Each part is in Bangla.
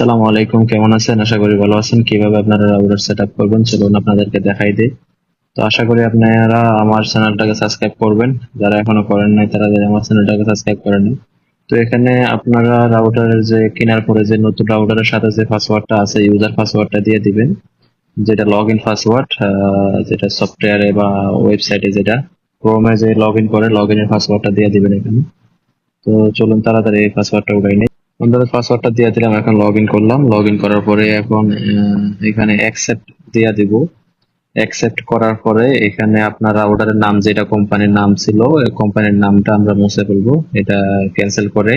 আসসালামু আলাইকুম, কেমন আছেন? আশা করি ভালো আছেন। কীভাবে আপনারা রাউটার সেট আপ করবেন চলুন আপনাদেরকে দেখাই দিই। তো আশা করি আপনারা আমার চ্যানেলটাকে সাবস্ক্রাইব করবেন। যারা এখনও করেন নাই, তারা আমার চ্যানেলটাকে সাবস্ক্রাইব করে নিন তো এখানে আপনারা রাউটারের যে কেনার পরে যে নতুন রাউটারের সাথে যে পাসওয়ার্ডটা আছে ইউজার পাসওয়ার্ডটা দিয়ে দিবেন। যেটা লগ ইন পাসওয়ার্ড যেটা সফটওয়্যারে বা ওয়েবসাইটে যেটা ক্রোমে যে লগ ইন করে লগ ইনের পাসওয়ার্ডটা দিয়ে দিবেন এখানে। তো চলুন তাড়াতাড়ি এই পাসওয়ার্ডটা উঠাই নিই। বন্ধুরা পাসওয়ার্ডটা দিয়ে দিলাম, এখন লগ ইন করলাম। লগ ইন করার পরে এখন এখানে অ্যাকসেপ্ট দিয়ে দিব। অ্যাকসেপ্ট করার পরে এখানে আপনার অর্ডারের নাম, যেটা কোম্পানির নাম ছিল কোম্পানির নামটা আমরা মুছে ফেলব। এটা ক্যান্সেল করে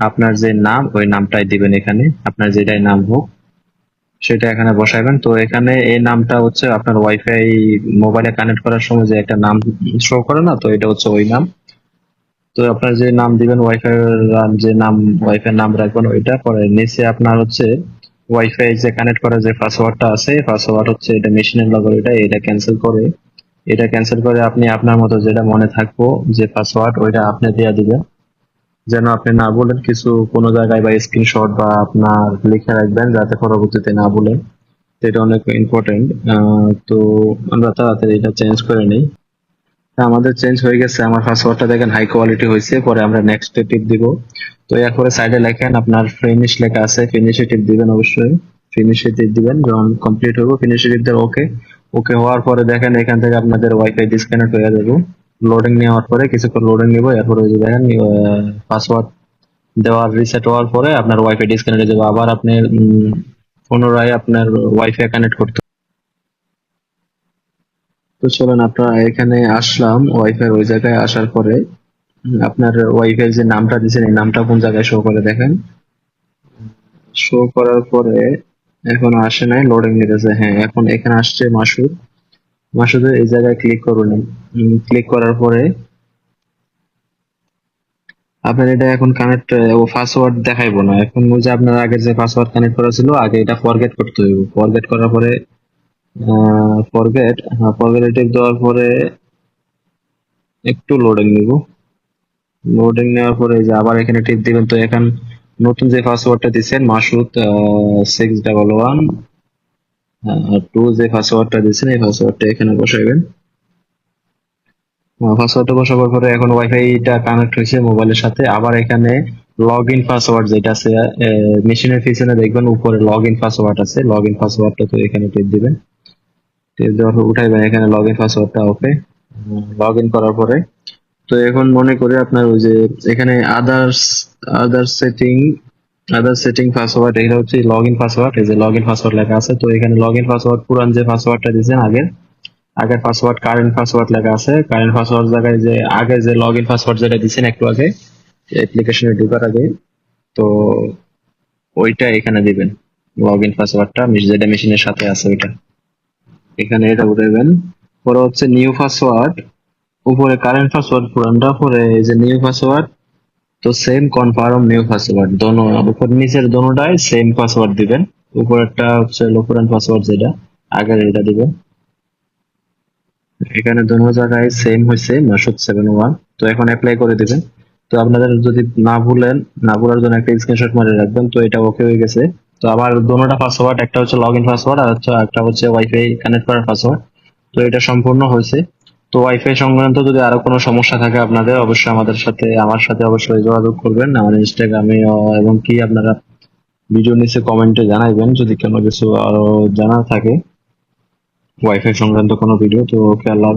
আপনার যে নাম, ওই নামটাই দিবেন এখানে। আপনার যেটাই নাম হোক, সেটা এখানে বসাবেন তো এখানে এই নামটা হচ্ছে আপনার ওয়াইফাই মোবাইলে কানেক্ট করার সময় যে একটা নাম শো করে না, তো এটা হচ্ছে ওই নাম। তো আপনার যে নাম দিবেন ওয়াইফাই যে নাম ওয়াইফাই নাম রাখবেন ওইটা, পরে নিচে আপনার হচ্ছে ওয়াইফাই যে কানেক্ট করার যে পাসওয়ার্ডটা আছে পাসওয়ার্ড হচ্ছে এটা মেশিনের লগর এটা এটা ক্যান্সেল করে, এটা ক্যান্সেল করে আপনি আপনার মতো যেটা মনে থাকব যে পাসওয়ার্ড ওইটা আপনি দিয়ে দিবেন। যেন আপনি না বলেন কিছু কোনো জায়গায় বা স্ক্রিনশট বা আপনার লিখে রাখবেন, যাতে পরবর্তীতে না বলেন। এটা অনেক ইম্পর্টেন্ট তো আমরা তাড়াতাড়ি এটা চেঞ্জ করে নিই। আমাদের চেঞ্জ হয়ে গেছে। আমার পাসওয়ার্ডটা দেখেন হাই কোয়ালিটি হয়েছে, পরে আমরা নেক্সট টিপ দিব। তো এরপরে সাইডে লেখেন আপনার ফিনিশ লেখা আছে ফিনিশে টিপ দিবেন অবশ্যই। ফিনিশে টিপ দিবেন, যখন কমপ্লিট হবে ফিনিশে টিপ দেবেন ওকে ওকে হওয়ার পরে দেখেন এখান থেকে আপনাদের ওয়াইফাই ডিসকানেক্ট হয়ে যাবে। লোডিং নেওয়ার পরে কিছুক্ষণ লোডিং নিব, এরপরে ওই যে দেখেন পাসওয়ার্ড দেওয়ার রিসেট হওয়ার পরে আপনার ওয়াইফাই ডিসকানেক্ট হয়ে যাবে। আবার আপনি পুনরায় আপনার ওয়াইফাই কানেক্ট করতে তো চলুন, আপনারা এখানে আসলাম ওয়াইফাই ওই জায়গায় আসার পরে। আপনার ওয়াইফাই যে নামটা দিয়েছেন, এই নামটা কোন জায়গায় শো করে দেখেন? শো করার পরে এখন আসে নাই লোডিং নিতেছে। হ্যাঁ এখন এখানে আসছে মাসুদ। মাসুদের এই জায়গায় ক্লিক করুন। ক্লিক করার পরে আপনার এটা এখন কানেক্ট ও পাসওয়ার্ড দেখাইবো না। এখন ওই যে আপনার আগে যে পাসওয়ার্ড কানেক্ট করা ছিল, আগে এটা ফরগেট করতে হইব। ফরগেট করার পরে ফরগেট হ্যাঁ ফরগেট টিপ দেওয়ার পরে একটু লোডিং নিব। লোডিং নেওয়ার পরে যে আবার এখানে টিপ দিবেন, তো এখন নতুন যে পাসওয়ার্ডটা দিচ্ছেন Masud six double one two যে পাসওয়ার্ডটা দিচ্ছেন, এই পাসওয়ার্ডটা এখানে বসাইবেন। পাসওয়ার্ডটা বসাবার পরে এখন ওয়াইফাইটা কানেক্ট হয়েছে মোবাইলের সাথে। আবার এখানে লগ ইন পাসওয়ার্ড যেটা আছে মেশিনের পিছনে দেখবেন উপরে লগ ইন পাসওয়ার্ড আছে। লগ ইন পাসওয়ার্ডটা তো এখানে টিপ দিবেন। উঠাইবেন এখানে লগ ইন পাসওয়ার্ডটা ওকে লগ ইন করার পরে। তো এখন মনে করে আপনার ওই যে এখানে others others setting other setting password এটা হচ্ছে লগ ইন পাসওয়ার্ড এই যে লগ ইন পাসওয়ার্ড লেখা আছে। তো এখানে লগ ইন পাসওয়ার্ড পুরান যে পাসওয়ার্ডটা দিয়েছেন আগের আগের পাসওয়ার্ড কারেন্ট পাসওয়ার্ড লেখা আছে। কারেন্ট পাসওয়ার্ড জায়গায় যে আগে যে লগ ইন পাসওয়ার্ড যেটা দিয়েছেন একটু আগে অ্যাপ্লিকেশনে ঢোকার আগে, তো ওইটা এখানে দিবেন লগ ইন পাসওয়ার্ডটা যেটা মেশিনের সাথে আছে ওইটা। এখানে এটা উঠাবেন পরে হচ্ছে নিউ পাসওয়ার্ড উপরে কারেন্ট পাসওয়ার্ড পুরানটা পরে এই যে নিউ পাসওয়ার্ড তো সেম কনফার্ম নিউ পাসওয়ার্ড দোনো, উপর নিচের দোনোটাই সেম পাসওয়ার্ড দিবেন। উপরেরটা হচ্ছে পুরান পাসওয়ার্ড যেটা, আগের এটা দিবেন। এখানে দোনো জায়গায় সেম হয়েছে মাসুদ সেভেন ওয়ান তো এখন অ্যাপ্লাই করে দিবেন। তো আপনাদের যদি না ভুলেন, না ভুলার জন্য একটা স্ক্রিনশট মারে রাখবেন, তো এটা ওকে হয়ে গেছে। তো আমার দোনোটা পাসওয়ার্ড একটা হচ্ছে লগ ইন পাসওয়ার্ড আর হচ্ছে একটা হচ্ছে ওয়াইফাই কানেক্ট করার পাসওয়ার্ড তো এটা সম্পূর্ণ হয়েছে। তো ওয়াইফাই সংক্রান্ত যদি আরও কোনো সমস্যা থাকে আপনাদের, অবশ্যই আমাদের সাথে, আমার সাথে অবশ্যই যোগাযোগ করবেন। আমার ইনস্টাগ্রামে এবং কি আপনারা ভিডিও নিচে কমেন্টে জানাইবেন, যদি কোনো কিছু আরও জানা থাকে। ওয়াইফাই সংক্রান্ত কোনো ভিডিও তো ওকে আল্লাহ।